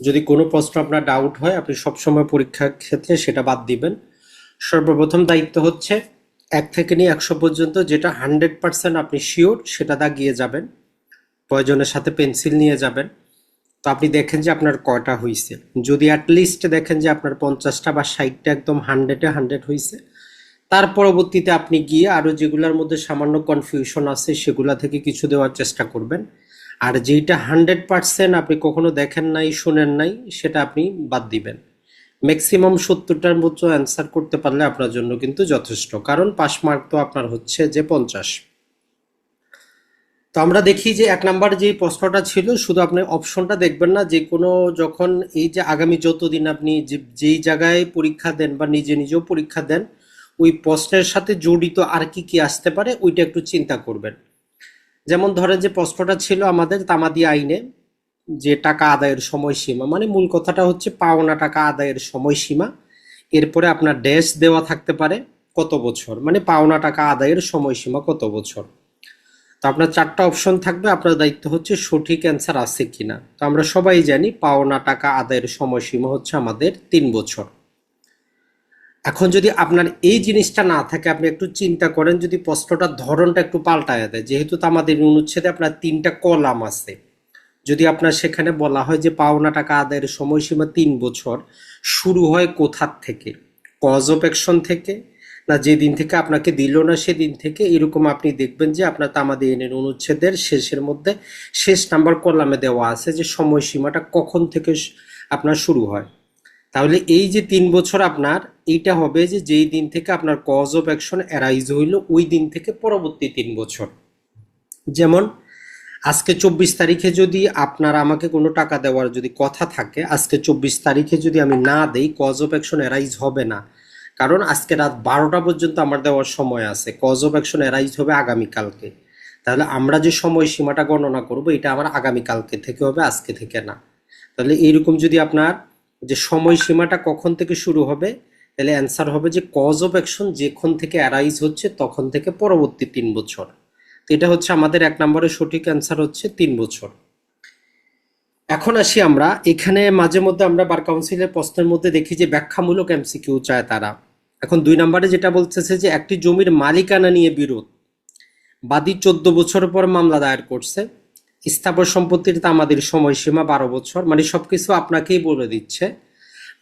যদি কোনো প্রশ্ন আপনার ডাউট হয়, আপনি সবসময় পরীক্ষার ক্ষেত্রে সেটা বাদ দিবেন। সর্বপ্রথম দায়িত্ব হচ্ছে, এক থেকে নিয়ে একশো পর্যন্ত যেটা হান্ড্রেড পার্সেন্ট আপনি শিওর সেটা দাগিয়ে যাবেন। প্রয়োজনের সাথে পেন্সিল নিয়ে যাবেন। তো আপনি দেখেন যে আপনার কয়টা হয়েছে যদি অ্যাটলিস্ট দেখেন যে আপনার পঞ্চাশটা বা ষাটটা একদম হান্ড্রেডে হান্ড্রেড হয়েছে তার পরবর্তীতে আপনি গিয়ে আরও যেগুলোর মধ্যে সামান্য কনফিউশন আছে, সেগুলা থেকে কিছু দেওয়ার চেষ্টা করবেন। আর যেইটা হান্ড্রেড পার্সেন্ট আপনি কখনো দেখেন নাই, শুনেন নাই, সেটা আপনি বাদ দিবেন। ম্যাক্সিমাম সত্তরটার মতো অ্যান্সার করতে পারলে আপনার জন্য কিন্তু যথেষ্ট, কারণ পাস মার্ক তো আপনার হচ্ছে যে পঞ্চাশ। তো আমরা দেখি যে এক নাম্বার যে প্রশ্নটা ছিল, শুধু আপনি অপশনটা দেখবেন না, যে কোনো যখন এই যে আগামী যতদিন আপনি যেই জায়গায় পরীক্ষা দেন বা নিজে নিজেও পরীক্ষা দেন, ওই প্রশ্নের সাথে জড়িত আর কি কি আসতে পারে, ওইটা একটু চিন্তা করবেন। যেমন ধরেন যে প্রশ্নটা ছিল আমাদের তামাদি আইনে যে টাকা আদায়ের সময়সীমা মানে মূল কথাটা হচ্ছে পাওনা টাকা আদায়ের সময়সীমা, এরপরে আপনার ড্যাশ দেওয়া থাকতে পারে কত বছর মানে পাওনা টাকা আদায়ের সময়সীমা কত বছর। তো আপনার চারটা অপশন থাকবে, আপনার দায়িত্ব হচ্ছে সঠিক অ্যান্সার আছে কিনা। তো আমরা সবাই জানি পাওনা টাকা আদায়ের সময়সীমা হচ্ছে আমাদের তিন বছর। এখন যদি আপনার এই জিনিসটা না থাকে, আপনি একটু চিন্তা করেন, যদি প্রশ্নটার ধরনটা একটু পাল্টায় দেয়। যেহেতু তো আমাদের অনুচ্ছেদে আপনার তিনটা কলাম আছে। যদি আপনার সেখানে বলা হয় যে পাওনা টাকা আদায়ের সময়সীমা তিন বছর, শুরু হয় কোথার থেকে? কজ অফ অ্যাকশন থেকে? না যেদিন থেকে আপনাকে দিল না সেদিন থেকে? এরকম আপনি দেখবেন যে আপনার তামাদি আইনের অনুচ্ছেদের শেষের মধ্যে শেষ নাম্বার কলামে দেওয়া আছে যে সময়সীমাটা কখন থেকে আপনার শুরু হয়। তাহলে এই যে তিন বছর আপনার, এইটা হবে যে যেই দিন থেকে আপনার কজ অফ অ্যাকশন অ্যারাইজ হইল, ওই দিন থেকে পরবর্তী তিন বছর। যেমন, আজকে চব্বিশ তারিখে যদি আপনার আমাকে কোনো টাকা দেওয়ার যদি কথা থাকে, আজকে চব্বিশ তারিখে যদি আমি না দেই কজ অফ অ্যাকশন অ্যারাইজ হবে না। কারণ আজকে রাত বারোটা পর্যন্ত আমার দেওয়ার সময় আছে কজ অফ অ্যাকশন অ্যারাইজ হবে আগামীকালকে। তাহলে আমরা যে সময়সীমাটা গণনা করব, এটা আমার আগামীকালকে থেকে হবে, আজকে থেকে না। তাহলে এইরকম যদি আপনার যে সময়সীমাটা কখন থেকে শুরু হবে, তাহলে অ্যান্সার হবে যে কজ অফ অ্যাকশন যেখান থেকে অ্যারাইজ হচ্ছে তখন থেকে পরবর্তী তিন বছর। তো এটা হচ্ছে আমাদের এক নম্বরের সঠিক অ্যান্সার হচ্ছে তিন বছর। এখন আসি আমরা, এখানে মাঝে মধ্যে আমরা বার কাউন্সিলের প্রশ্নের মধ্যে দেখি যে ব্যাখ্যামূলক এমসিকিউ চায় তারা। এখন দুই নম্বরে যেটা বলতেছে যে একটি জমির মালিকানা নিয়ে বিরোধ। বাদী চোদ্দ বছর পর মামলা দায়ের করছে। স্থাবর সম্পত্তির তো আমাদের সময়সীমা বারো বছর। মানে সব কিছু আপনাকেই বলে দিচ্ছে।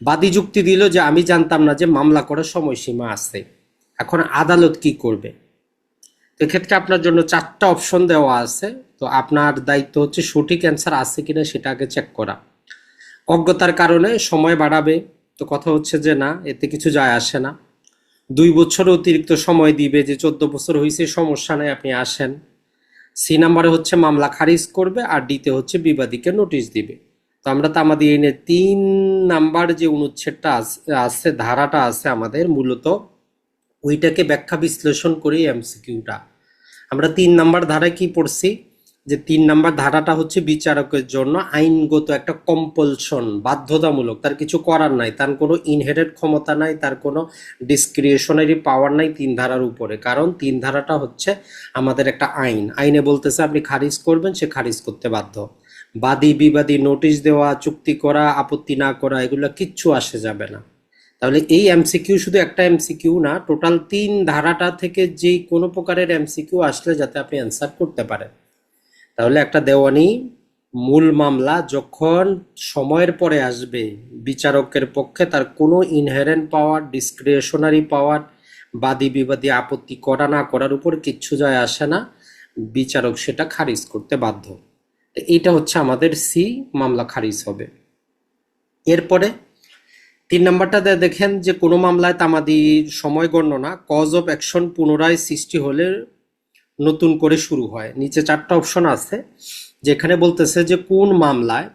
বাদী যুক্তি দিল যে আমি জানতাম না যে মামলা করার সময়সীমা আছে। এখন আদালত কি করবে? তো এক্ষেত্রে আপনার জন্য চারটা অপশন দেওয়া আছে। তো আপনার দায়িত্ব হচ্ছে সঠিক অ্যান্সার আছে কিনা সেটা আগে চেক করা। অজ্ঞতার কারণে সময় বাড়াবে। তো কথা হচ্ছে যে না, এতে কিছু যায় আসে না। দুই বছর অতিরিক্ত সময় দিবে যে চোদ্দ বছর হয়েছে সমস্যা নেই, আপনি আসেন। সি নাম্বারে হচ্ছে মামলা খারিজ করবে আর ডিতে হচ্ছে বিবাদীকে নোটিশ দিবে। তো আমরা তো আমাদের এনে তিন নাম্বার যে অনুচ্ছেদটা আছে ধারাটা আছে আমাদের মূলত, ওইটাকে ব্যাখ্যা বিশ্লেষণ করি এমসিকিউটা আমরা তিন নাম্বার ধারায় কি পড়ছি? যে তিন নাম্বার ধারাটা হচ্ছে বিচারকের জন্য আইনগত একটা কম্পালশন বাধ্যতামূলক। তার কিছু করার নাই, তার কোনো ইনহেরেট ক্ষমতা নাই, তার কোনো ডিসক্রিয়েশনারি পাওয়ার নাই তিন ধারার উপরে। কারণ তিন ধারাটা হচ্ছে আমাদের একটা আইন। আইনে বলতেছে আপনি খারিজ করবেন, সে খারিজ করতে বাধ্য। বাদী বিবাদী নোটিশ দেওয়া, চুক্তি করা, আপত্তি না করা, এগুলো কিচ্ছু আসে যাবে না। তাহলে এই এমসিকিউ শুধু একটা এমসিকিউ না টোটাল তিন ধারাটা থেকে যেই কোনো প্রকারের এমসিকিউ আসলে যাতে আপনি অ্যান্সার করতে পারেন। তাহলে একটা দেওয়ানি, মূল মামলা যখন সময়ের পরে আসবে, বিচারকের পক্ষে তার কোনো ইনহেরেন্ট পাওয়ার ডিসক্রিয়েশনারি পাওয়ার বাদী বিবাদী আপত্তি করা না করার উপর কিচ্ছু যায় আসে না। বিচারক সেটা খারিজ করতে বাধ্য। তো এইটা হচ্ছে আমাদের সি মামলা খারিজ হবে। এরপরে তিন নাম্বারটা দে- দেখেন যে কোনো মামলায় তামাদির সময় গণনা কজ অফ অ্যাকশন পুনরায় সৃষ্টি হলে নতুন করে শুরু হয়। নিচে চারটা অপশন আছে, যেখানে বলতেছে যে কোন মামলায়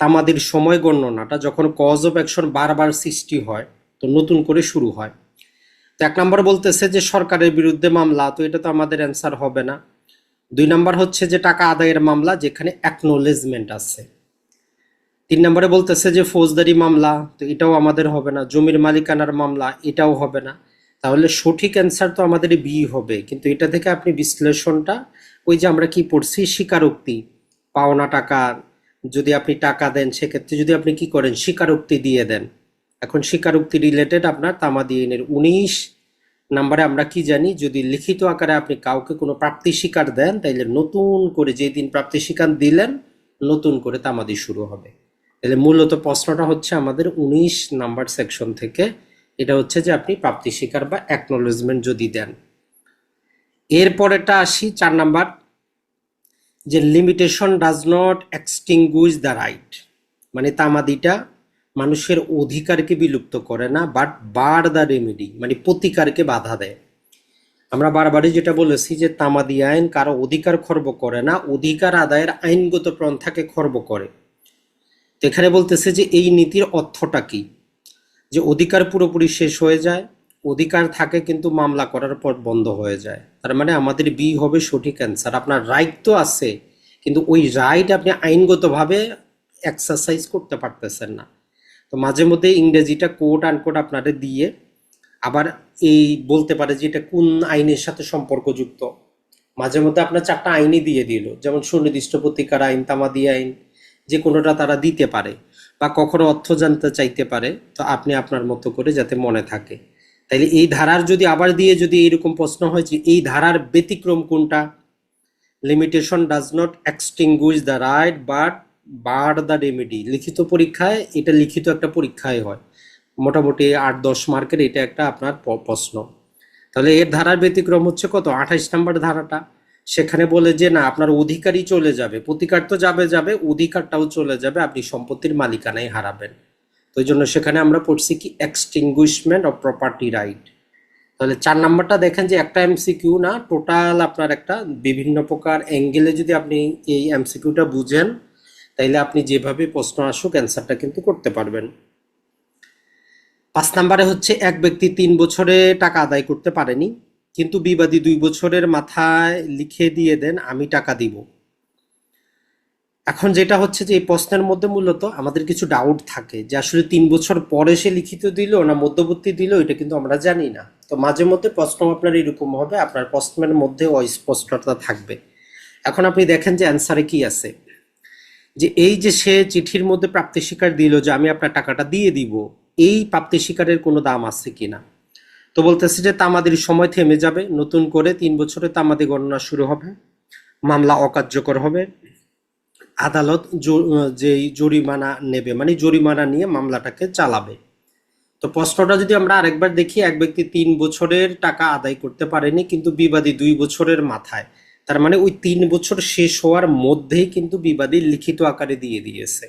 তামাদির সময় গণনাটা যখন কজ অফ অ্যাকশন বারবার সৃষ্টি হয়, তো নতুন করে শুরু হয়। তো এক নম্বর বলতেছে যে সরকারের বিরুদ্ধে মামলা, তো এটা তো আমাদের অ্যান্সার হবে না। দুই নম্বর হচ্ছে যে টাকা আদায়ের মামলা, যেখানে অ্যাকনোলেজমেন্ট আছে। তিন নম্বরে বলতেছে যে ফৌজদারি মামলা, তো এটাও আমাদের হবে না। জমির মালিকানার মামলা, এটাও হবে না। তাহলে সঠিক অ্যান্সার তো আমাদের বি হবে। কিন্তু এটা থেকে আপনি বিশ্লেষণটা, ওই যে আমরা কি পড়ছি? স্বীকারোক্তি, পাওনা টাকা, যদি আপনি টাকা দেন, সেক্ষেত্রে যদি আপনি কি করেন? স্বীকারোক্তি দিয়ে দেন। এখন স্বীকারোক্তি রিলেটেড আপনার তামাদি আইনের উনিশ নাম্বারে আমরা কি জানি? যদি লিখিত আকারে আপনি কাউকে কোনো প্রাপ্তি স্বীকার দেন, তাইলে নতুন করে যেই দিন প্রাপ্তি স্বীকার দিলেন, নতুন করে তামাদি শুরু হবে। তাহলে মূলত প্রশ্নটা হচ্ছে আমাদের উনিশ নাম্বার সেকশন থেকে এটা হচ্ছে যে আপনি প্রাপ্তি স্বীকার বা অ্যাকনোলেজমেন্ট যদি দেন। এরপরেটা আসি চার নাম্বার, যে limitation does not extinguish the right মানে তামাদিটা মানুষের অধিকারকে বিলুপ্ত করে না বাট বার দ্য রেমেডি মানে প্রতিকারকে বাধা দেয়। আমরা বারবারই যেটা বলেছি যে তামাদি আইন কারও অধিকার খর্ব করে না, অধিকার আদায়ের আইনগত পন্থাকে খর্ব করে। এখানে বলতেছে যে এই নীতির অর্থটা কি? যে অধিকার পুরোপুরি শেষ হয়ে যায়, অধিকার থাকে কিন্তু মামলা করার পর বন্ধ হয়ে যায়। তার মানে আমাদের বি হবে সঠিক অ্যান্সার আপনার রাইট তো আছে, কিন্তু ওই রাইট আপনি আইনগতভাবে এক্সারসাইজ করতে পারতেছেন না। তো মাঝে মধ্যে ইংরেজিটা কোড আনকোড আপনাদের দিয়ে আবার এই বলতে পারে যে এটা কোন আইনের সাথে সম্পর্কযুক্ত। মাঝে মধ্যে আপনার চারটা আইনই দিয়ে দিল, যেমন সুনির্দিষ্ট প্রতিকার আইন, তামাদি আইন, যে কোনোটা তারা দিতে পারে। বা কখনো অর্থ জানতে চাইতে পারে, তো আপনি আপনার মতো করে যাতে মনে থাকে। তাইলে এই ধারার যদি আবার দিয়ে যদি এরকম প্রশ্ন হয় যে এই ধারার ব্যতিক্রম কোনটা? Limitation does not extinguish the right but bar the remedy লিখিত পরীক্ষায় এটা লিখিত একটা পরীক্ষায় হয়। মোটামুটি আট, দশ মার্কের এটা একটা আপনার প্রশ্ন। তাহলে এর ধারার ব্যতিক্রম হচ্ছে কত? আঠাইশ নাম্বার ধারাটা। সেখানে বলে যে, না, আপনার অধিকারই চলে যাবে। প্রতিকার তো যাবে যাবে, অধিকারটাও চলে যাবে, আপনি সম্পত্তির মালিকানাই হারাবেন। তো জন্য সেখানে আমরা পড়ছি কি এক্সটিংগুইশমেন্ট অফ প্রপার্টি রাইট তাহলে চার নাম্বারটা দেখেন যে, একটা এমসিকিউ না টোটাল আপনার একটা বিভিন্ন প্রকার অ্যাঙ্গেলে যদি আপনি এই এমসিকিউটা বুঝেন, তাইলে আপনি যেভাবে প্রশ্ন আসুক অ্যান্সারটা কিন্তু করতে পারবেন। পাঁচ নাম্বারে হচ্ছে, এক ব্যক্তি তিন বছরে টাকা আদায় করতে পারেনি। কিন্তু বিবাদী দুই বছরের মাথায় লিখে দিয়ে দেন, আমি টাকা দিব। এখন যেটা হচ্ছে যে এই প্রশ্নের মধ্যে মূলত আমাদের কিছু ডাউট থাকে যে আসলে তিন বছর পরে সে লিখিত দিল না মধ্যবর্তী দিল, এটা কিন্তু আমরা জানি না। তো মাঝে মধ্যে প্রশ্ন আপনার এরকম হবে, আপনার প্রশ্নের মধ্যে অস্পষ্টতা থাকবে। এখন আপনি দেখেন যে অ্যান্সারে কি আছে। যে এই যে সে চিঠির মধ্যে প্রাপ্তি স্বীকার দিল যে আমি আপনার টাকাটা দিয়ে দিব, এই প্রাপ্তি স্বীকারের কোনো দাম আছে কিনা? তো বলতেছে যে তামাদির সময় থেমে যাবে, নতুন করে তিন বছরে তামাদি গণনা শুরু হবে, মামলা অকার্যকর হবে, আদালত যেই জরিমানা নেবে মানে জরিমানা নিয়ে মামলাটাকে চালাবে। তো প্রশ্নটা যদি আমরা আরেকবার দেখি, এক ব্যক্তি তিন বছরের টাকা আদায় করতে পারেনি, কিন্তু বিবাদী দুই বছরের মাথায়, তার মানে ওই তিন বছর শেষ হওয়ার মধ্যেই কিন্তু বিবাদী লিখিত আকারে দিয়ে দিয়েছে।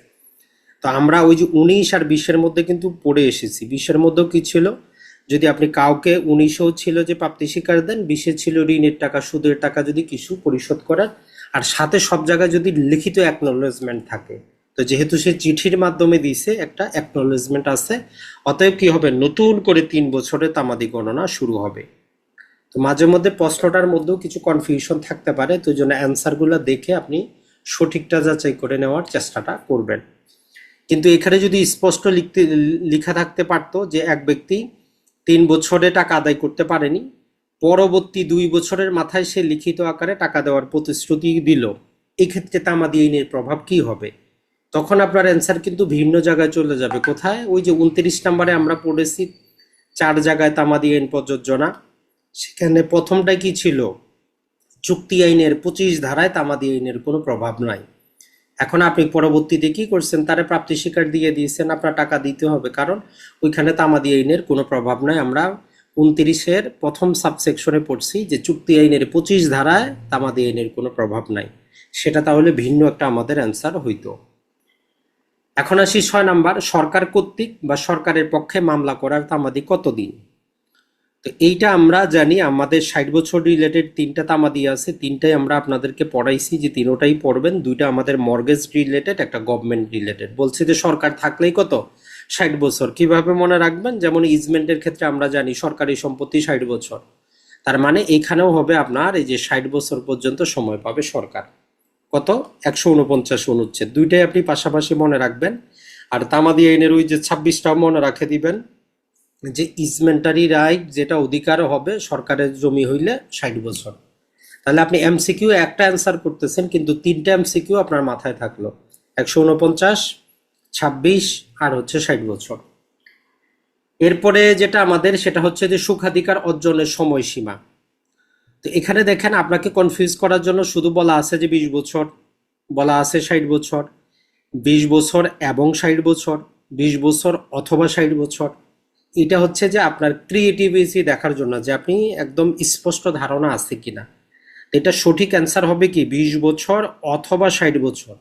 তো আমরা ওই যে উনিশ আর বিশের মধ্যে কিন্তু পড়ে এসেছি, বিশের মধ্যেও কি ছিল? যদি আপনি কাউকে উনিশেও ছিল যে প্রাপ্তি স্বীকার দেন, বিশে ছিল ঋণের টাকা, সুদের টাকা যদি কিছু পরিশোধ করার আর সাথে সব জায়গায় যদি লিখিত অ্যাকনোলেজমেন্ট থাকে, তো যেহেতু সে চিঠির মাধ্যমে দিয়েছে, একটা অ্যাকনোলেজমেন্ট আছে, অতএব কি হবে? নতুন করে তিন বছরে তামাদি গণনা শুরু হবে। তো মাঝে মধ্যে প্রশ্নটার মধ্যেও কিছু কনফিউশন থাকতে পারে, তো জন্য অ্যান্সারগুলো দেখে আপনি সঠিকটা যাচাই করে নেওয়ার চেষ্টাটা করবেন। কিন্তু এখানে যদি স্পষ্ট লিখতে, লেখা থাকতে পারতো যে এক ব্যক্তি তিন বছরে টাকা আদায় করতে পারেনি। পরবর্তী দুই বছরের মাথায় সে লিখিত আকারে টাকা দেওয়ার প্রতিশ্রুতি দিল। এক্ষেত্রে তামাদি আইনের প্রভাব কি হবে? তখন আপনার অ্যান্সার কিন্তু ভিন্ন জায়গায় চলে যাবে। কোথায়? ওই যে উনত্রিশ নম্বরে আমরা পড়েছি, চার জায়গায় তামাদি আইন প্রযোজ্যনা সেখানে প্রথমটা কি ছিল? চুক্তি আইনের পঁচিশ ধারায় তামাদি আইনের কোনো প্রভাব নাই। এখন আপনি পরবর্তীতে কি করছেন? তারে প্রাপ্তি স্বীকার দিয়ে দিয়েছেন, আপনার টাকা দিতে হবে। কারণ ওইখানে তামাদি আইনের কোনো প্রভাব নাই। আমরা উনত্রিশের প্রথম সাবসেকশনে পড়ছি যে চুক্তি আইনের পঁচিশ ধারায় তামাদি আইনের কোনো প্রভাব নাই। সেটা তাহলে ভিন্ন একটা আমাদের অ্যান্সার হইতো। এখন আসি ছয় নাম্বার, সরকার কর্তৃক বা সরকারের পক্ষে মামলা করার তামাদি কতদিন? তো এইটা আমরা জানি, আমাদের ষাট বছর রিলেটেড তিনটা তামাদি আছে। তিনটাই আমরা আপনাদেরকে পড়াইছি যে তিনোটাই পড়বেন, দুইটা আমাদের মর্গেজ রিলেটেড একটা গভর্নমেন্ট রিলেটেড বলছি যে সরকার থাকলেই কত? ষাট বছর। কীভাবে মনে রাখবেন? যেমন ইজমেন্টের ক্ষেত্রে আমরা জানি সরকারি সম্পত্তি ষাট বছর। তার মানে এখানেও হবে আপনার এই যে ষাট বছর পর্যন্ত সময় পাবে সরকার। কত? একশো উনপঞ্চাশ অনুচ্ছেদ। দুইটাই আপনি পাশাপাশি মনে রাখবেন। আর তামাদি আইনের ওই যে ছাব্বিশটাও মনে রাখে দিবেন। যে ইজমেন্টারি রাইট যেটা অধিকার হবে সরকারের জমি হইলে ষাট বছর। তাহলে আপনি এমসিকিউ একটা অ্যান্সার করতেছেন, কিন্তু তিনটা এমসিকিউ আপনার মাথায় থাকল। একশো উনপঞ্চাশ, ছাব্বিশ আর হচ্ছে ষাট বছর। এরপরে যেটা আমাদের, সেটা হচ্ছে যে সুখাধিকার অর্জনের সময়সীমা। তো এখানে দেখেন, আপনাকে কনফিউজ করার জন্য শুধু বলা আছে যে বিশ বছর, বলা আছে ষাট বছর, বিশ বছর এবং ষাট বছর, বিশ বছর অথবা ষাট বছর। এটা হচ্ছে যে আপনার ক্রিয়েটিভিটি দেখার জন্য যে আপনি একদম স্পষ্ট ধারণা আছে কিনা। এটা সঠিক অ্যান্সার হবে কি বিশ বছর অথবা ষাট বছর।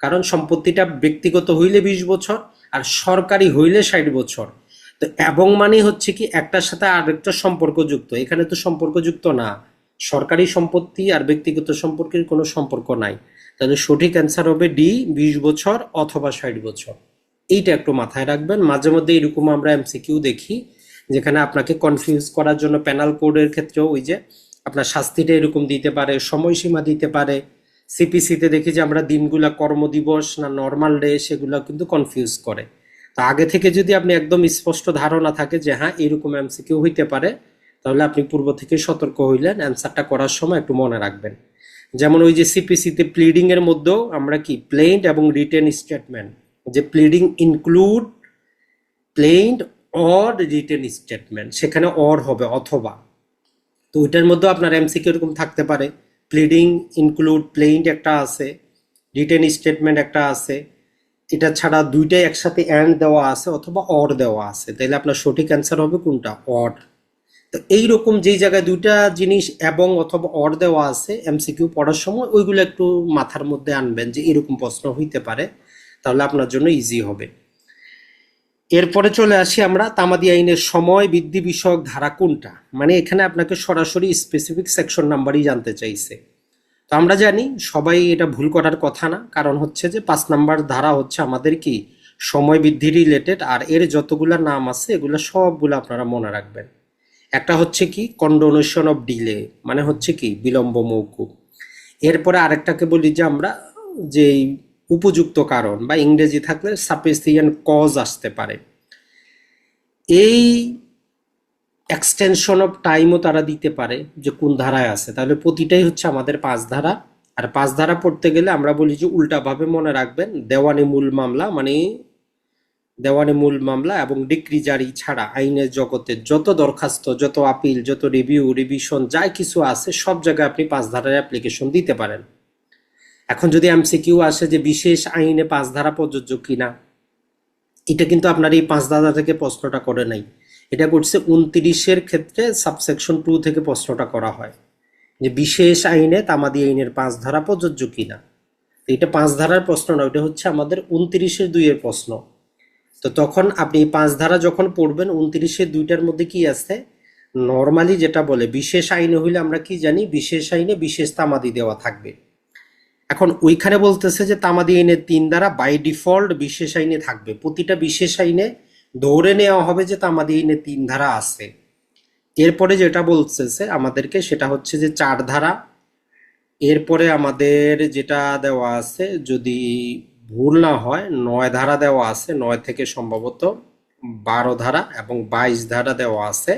কারণ সম্পত্তিটা ব্যক্তিগত হইলে বিশ বছর আর সরকারি হইলে ষাট বছর। তো এবং মানে হচ্ছে কি একটার সাথে আরেকটা সম্পর্কযুক্ত এখানে তো সম্পর্কযুক্ত না। সরকারি সম্পত্তি আর ব্যক্তিগত সম্পর্কের কোনো সম্পর্ক নাই। তাহলে সঠিক অ্যান্সার হবে ডি বিশ বছর অথবা ষাট বছর। এইটা একটু মাথায় রাখবেন। মাঝে মধ্যে এরকম আমরা এমসিকিউ দেখি, যেখানে আপনাকে কনফিউজ করার জন্য প্যানাল কোডের ক্ষেত্রেও ওই যে আপনার শাস্তিটা এরকম দিতে পারে, সময়সীমা দিতে পারে। সিপিসিতে দেখি যে আমরা দিনগুলা কর্মদিবস না নর্মাল ডে সেগুলো কিন্তু কনফিউজ করে। তো আগে থেকে যদি আপনি একদম স্পষ্ট ধারণা থাকে যে হ্যাঁ এরকম এমসিকিউ হইতে পারে, তাহলে আপনি পূর্ব থেকে সতর্ক হইলেন অ্যান্সারটা করার সময় একটু মনে রাখবেন। যেমন ওই যে সিপিসিতে প্লিডিং এর মধ্যেও আমরা কি প্লেন্ট এবং রিটেন স্টেটমেন্ট যে pleading include plaint or written statement সেখানে অর হবে অথবা। তো ওইটার মধ্যেও আপনার এমসিকিউ এরকম থাকতে পারে। প্লিডিং ইনক্লুড প্লেন্ট একটা আছে রিটেন স্টেটমেন্ট একটা আছে। এটা ছাড়া দুইটাই একসাথে অ্যান্ড দেওয়া আছে অথবা অর দেওয়া আছে। তাইলে আপনার সঠিক অ্যান্সার হবে কোনটা? অর তো এইরকম যেই জায়গায় দুইটা জিনিস এবং অথবা অর দেওয়া আছে এমসিকিউ পড়ার সময়, ওইগুলো একটু মাথার মধ্যে আনবেন যে এরকম প্রশ্ন হইতে পারে। তাহলে আপনার জন্য ইজি হবে। এরপরে চলে আসি আমরা তামাদি আইনের সময় বৃদ্ধি বিষয়ক ধারা কোনটা? মানে এখানে আপনাকে সরাসরি স্পেসিফিক সেকশন নাম্বারই জানতে চাইছে। তো আমরা জানি সবাই এটা ভুল করার কথা না, কারণ হচ্ছে যে পাঁচ নাম্বার ধারা হচ্ছে আমাদের কি? সময় বৃদ্ধি রিলেটেড আর এর যতগুলা নাম আছে এগুলো সবগুলো আপনারা মনে রাখবেন। একটা হচ্ছে কি? কন্ডোনেশন অফ ডিলে মানে হচ্ছে কি? বিলম্ব মৌকুব। এরপরে আরেকটাকে বলি যে আমরা যে উপযুক্ত কারণ বা ইংরেজি থাকলে সাফিসিয়েন্ট কজ আসতে পারে। এই এক্সটেনশন অফ টাইমও তারা দিতে পারে যে কোন ধারায় আছে। তাহলে প্রতিটাই হচ্ছে আমাদের পাঁচ ধারা। আর পাঁচ ধারা পড়তে গেলে আমরা বলি যে উল্টাভাবে মনে রাখবেন, দেওয়ানি মূল মামলা মানে দেওয়ানি মূল মামলা এবং ডিক্রি জারি ছাড়া আইনের জগতে যত দরখাস্ত, যত আপিল, যত রিভিউ, রিভিশন, যা কিছু আছে সব জায়গায় আপনি পাঁচ ধারার অ্যাপ্লিকেশন দিতে পারেন। এখন যদি এমসিকিউ আসে যে বিশেষ আইনে পাঁচ ধারা প্রযোজ্য কিনা, এটা কিন্তু আপনার এই পাঁচ ধারা থেকে প্রশ্নটা করে নাই। এটা করছে উনত্রিশের ক্ষেত্রে সাবসেকশন টু থেকে প্রশ্নটা করা হয় যে বিশেষ আইনে তামাদি আইনের পাঁচ ধারা প্রযোজ্য কিনা। তো এটা পাঁচ ধারার প্রশ্ন না ওটা হচ্ছে আমাদের উনত্রিশের দুইয়ের প্রশ্ন। তো তখন আপনি এই পাঁচ ধারা যখন পড়বেন, উনত্রিশের দুইটার মধ্যে কি আছে? নর্মালি যেটা বলে, বিশেষ আইনে হইলে আমরা কি জানি? বিশেষ আইনে বিশেষ তামাদি দেওয়া থাকবে। এখন ওইখানে বলতেছে যে তামাদি আইনের তিন দ্বারা বাই ডিফল্ট বিশেষ আইনে থাকবে। প্রতিটা বিশেষ আইনে ধরে নেওয়া হবে যে তামাদি আইনে তিন ধারা আছে। এরপরে যেটা বলতেছে আমাদেরকে সেটা হচ্ছে যে চার ধারা। এরপরে আমাদের যেটা দেওয়া আছে, যদি ভুল না হয়, নয় ধারা দেওয়া আছে, নয় থেকে সম্ভবত বারো ধারা এবং বাইশ ধারা দেওয়া আছে।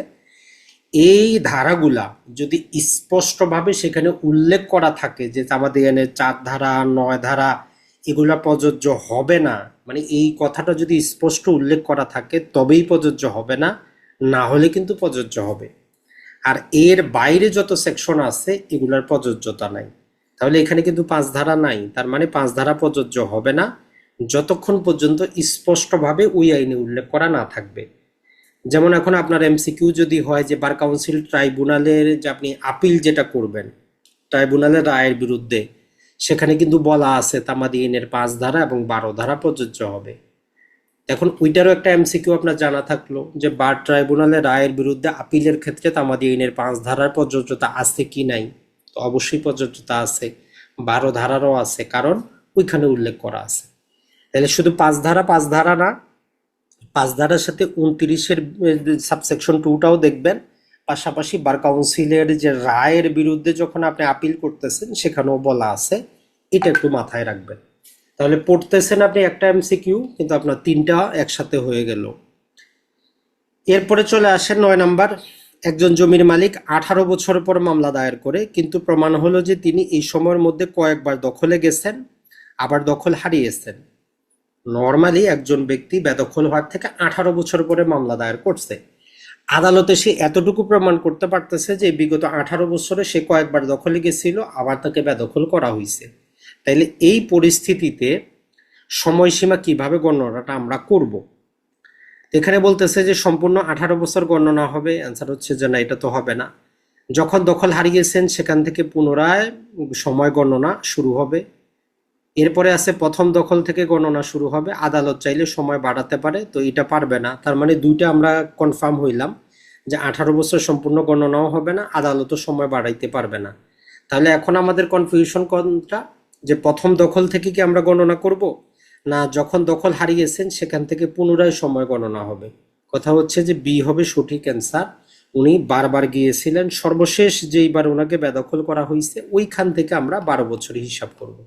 এই ধারাগুলা যদি স্পষ্টভাবে সেখানে উল্লেখ করা থাকে যে আমাদের এখানে চার ধারা, নয় ধারা, এগুলা প্রযোজ্য হবে না মানে এই কথাটা যদি স্পষ্ট উল্লেখ করা থাকে তবেই প্রযোজ্য হবে না না হলে কিন্তু প্রযোজ্য হবে। আর এর বাইরে যত সেকশন আছে, এগুলার প্রযোজ্যতা নাই। তাহলে এখানে কিন্তু পাঁচ ধারা নাই, তার মানে পাঁচ ধারা প্রযোজ্য হবে না, যতক্ষণ পর্যন্ত স্পষ্টভাবে ওই আইনে উল্লেখ করা না থাকবে। যেমন এখন আপনার এমসিকিউ যদি হয় যে বার কাউন্সিল ট্রাইব্যুনালের যে আপনি আপিল যেটা করবেন, ট্রাইব্যুনালের রায়ের বিরুদ্ধে, সেখানে কিন্তু বলা আছে তামাদি আইনের পাঁচ ধারা এবং বারো ধারা প্রযোজ্য হবে। এখন ওইটারও একটা এমসিকিউ আপনার জানা থাকল যে বার ট্রাইব্যুনালের রায়ের বিরুদ্ধে আপিলের ক্ষেত্রে তামাদি আইনের পাঁচ ধারার প্রযোজ্যতা আছে কি নাই? তো অবশ্যই প্রযোজ্যতা আছে, বারো ধারারও আছে, কারণ ওইখানে উল্লেখ করা আছে। তাহলে শুধু পাঁচ ধারা পাঁচ ধারা না পাঁচ ধারার সাথে উনত্রিশের সাবসেকশন টুটাও দেখবেন। পাশাপাশি বার কাউন্সিলের যে রায়ের বিরুদ্ধে যখন আপনি আপিল করতেছেন, সেখানেও বলা আছে, এটা একটু মাথায় রাখবেন। তাহলে পড়তেছেন আপনি একটা এমসিকিউ কিন্তু আপনার তিনটা একসাথে হয়ে গেল। এরপরে চলে আসেন নয় নাম্বার, একজন জমির মালিক আঠারো বছর পর মামলা দায়ের করে, কিন্তু প্রমাণ হলো যে তিনি এই সময়ের মধ্যে কয়েকবার দখলে গেছেন, আবার দখল হারিয়েছেন। নর্মালি একজন ব্যক্তি বেদখল হওয়ার থেকে আঠারো বছর পরে মামলা দায়ের করছে। আদালতে সে এতটুকু প্রমাণ করতে পারতেছে যে বিগত আঠারো বছরে সে কয়েকবার দখলে গেছিল, আবার তাকে বেদখল করা হয়েছে। তাইলে এই পরিস্থিতিতে সময়সীমা কীভাবে গণনাটা আমরা করব? এখানে বলতেছে যে সম্পূর্ণ আঠারো বছর গণনা হবে। অ্যান্সার হচ্ছে যে না, এটা তো হবে না। যখন দখল হারিয়েছেন, সেখান থেকে পুনরায় সময় গণনা শুরু হবে। এরপরে আছে, প্রথম দখল থেকে গণনা শুরু হবে। আদালত চাইলে সময় বাড়াতে পারে, তো এটা পারবে না। তার মানে দুইটা আমরা কনফার্ম হইলাম যে আঠারো বছর সম্পূর্ণ গণনাও হবে না, আদালতও সময় বাড়াইতে পারবে না। তাহলে এখন আমাদের কনফিউশন কোনটা? যে প্রথম দখল থেকে কি আমরা গণনা করব, না যখন দখল হারিয়েছেন সেখান থেকে পুনরায় সময় গণনা হবে? কথা হচ্ছে যে বি হবে সঠিক অ্যান্সার উনি বারবার গিয়েছিলেন, সর্বশেষ যেইবার ওনাকে বেদখল করা হয়েছে ওইখান থেকে আমরা বারো বছর হিসাব করব।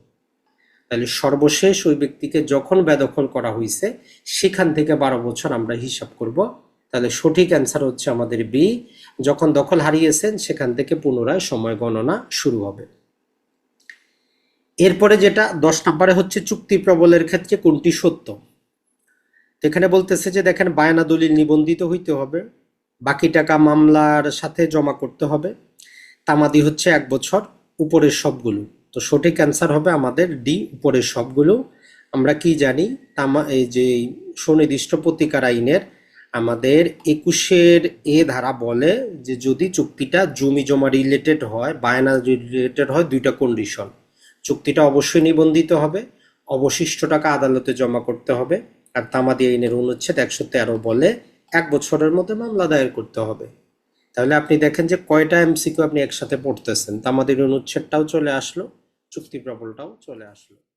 তাহলে সর্বশেষ ওই ব্যক্তিকে যখন বেদখল করা হয়েছে সেখান থেকে বারো বছর আমরা হিসাব করব। তাহলে সঠিক অ্যান্সার হচ্ছে আমাদের বি। যখন দখল হারিয়েছেন, সেখান থেকে পুনরায় সময় গণনা শুরু হবে। এরপরে যেটা, দশ নম্বরে হচ্ছে চুক্তি প্রবলের ক্ষেত্রে কোনটি সত্য? এখানে বলতেছে যে, দেখেন, বায়না দলিল নিবন্ধিত হইতে হবে। বাকি টাকা মামলার সাথে জমা করতে হবে। তামাদি হচ্ছে এক বছর, উপরের সবগুলো। তো সঠিক অ্যান্সার হবে আমাদের ডি উপরের সবগুলো। আমরা কি জানি? তামা এই যে সুনির্দিষ্ট প্রতিকার আইনের আমাদের একুশের এ ধারা বলে যে যদি চুক্তিটা জমি জমা রিলেটেড হয়, বায়না রিলেটেড হয়, দুইটা কন্ডিশন চুক্তিটা অবশ্যই নিবন্ধিত হবে, অবশিষ্ট টাকা আদালতে জমা করতে হবে, আর তামাদি আইনের অনুচ্ছেদ একশো তেরো বলে এক বছরের মধ্যে মামলা দায়ের করতে হবে। তাহলে আপনি দেখেন যে কয়টা এমসিকিউ আপনি একসাথে পড়তেছেন। তামাদের অনুচ্ছেদটাও চলে আসলো, চুক্তি প্রবলটাও চলে আসলো।